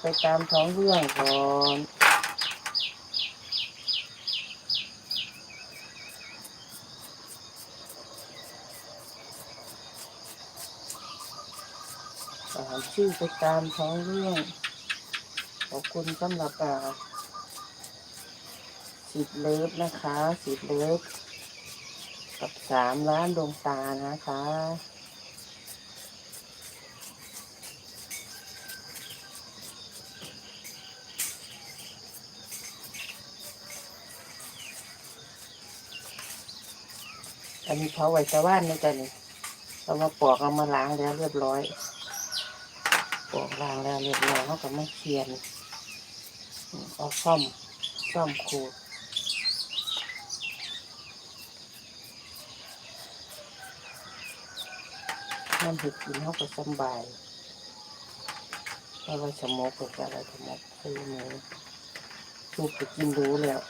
ไปตามท้องเรื่องก่อนอ่านชื่อไปตามท้องเรื่อง ขอบคุณสำหรับอ่าสิบเลิฟนะคะสิบเลิฟกับสามล้านดวงตานะคะ อันนี้เขาไว้ชาวบ้านนะจ๊ะนี่เอามาปอกเอามาล้างแล้วเรียบร้อย ปอกล้างแล้วเรียบร้อยเขาก็มาเคียนเอาซ่อมซ่อมขูดมันเห็ดกินเขาก็สบายเพราะว่าสมกกับอะไรสมกคือหมูสูบไปกินรู้แล้ว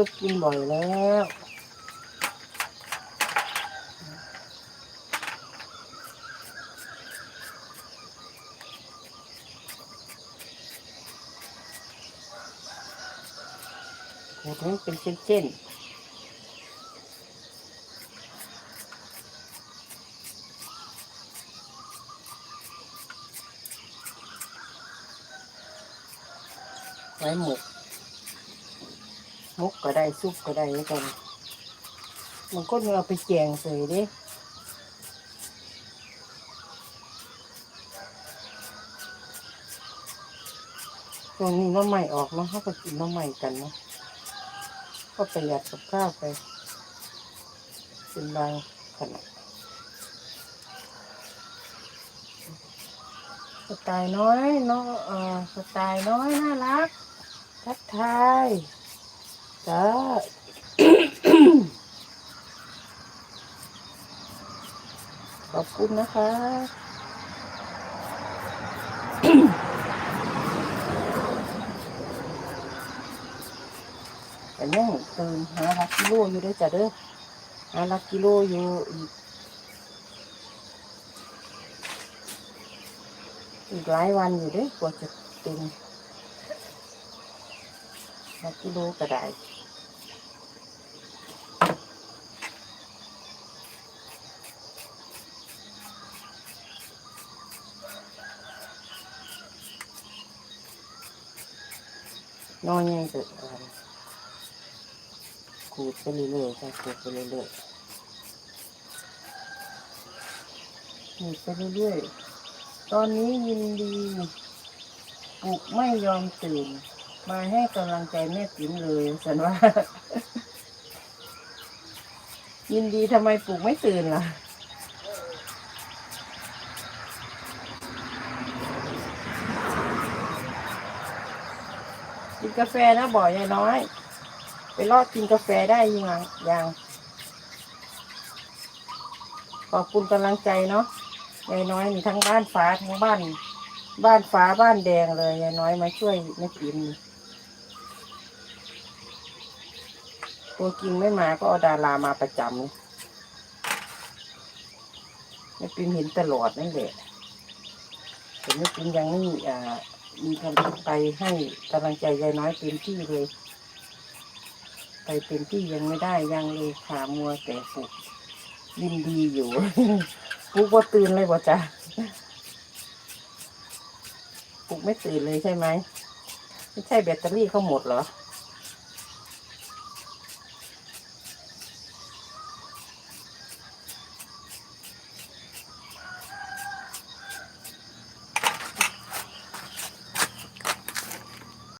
ซุปกินบ่อยแล้วขูดให้เป็นเส้นๆไว้หมก มุกก็ได้ซุปก็ได้แล้วกันมันก็เอาไปแจงเสยดิตรงนี้น้ำใหม่ออกเนาะเขาก็กินน้ำใหม่กันเนาะก็ประหยัดกับข้าวไปเป็นบางขนาดสไตล์น้อยเนาะเออสไตล์น้อยน่ารักทักทาย จ้าขอบคุณนะคะแต่ยังตื่นหาลักกิโลอยู่ด้วยจ้ะเด้อหาลักกิโลอยู่อีกอีกหลายวันอยู่ด้อกว่าจะตื่นลักกิโลก็ได้ น้อยใหญ่เกิดอะไรขูดไปเรื่อยๆจ้ะขูดไปเรื่อยๆขูดไปเรื่อยๆ ตอนนี้ยินดีปลุกไม่ยอมตื่น มาให้กำลังใจแม่ติ๋มเลยสันว่า ยินดีทำไมปลุกไม่ตื่นล่ะ กาแฟนะบ่อยายน้อย ไปรอดกินกาแฟได้ยังไงยังขอบคุณกำลังใจเนาะยายน้อยนี่ทั้งบ้านฟ้าทั้งบ้าน บ้านฟ้าบ้านแดงเลยยายน้อยมาช่วยแม่ปิ่มนี่ตัวกินไม่มาก็เอาดารามาประจำเลยแม่ปิ่มเห็นตลอดนั่นแหละแต่แม่ปิ่มยังไม่อ่า มีกำลังไปให้กำลังใจยายน้อยเต็มที่เลย ไปเต็มที่ยังไม่ได้ยังเลยขามัวแต่ปลุกยินดีอยู่ปลุกว่าตื่นเลยว่จ้ะปลุกไม่ตื่นเลยใช่ไหมไม่ใช่แบตเตอรี่เขาหมดเหรอ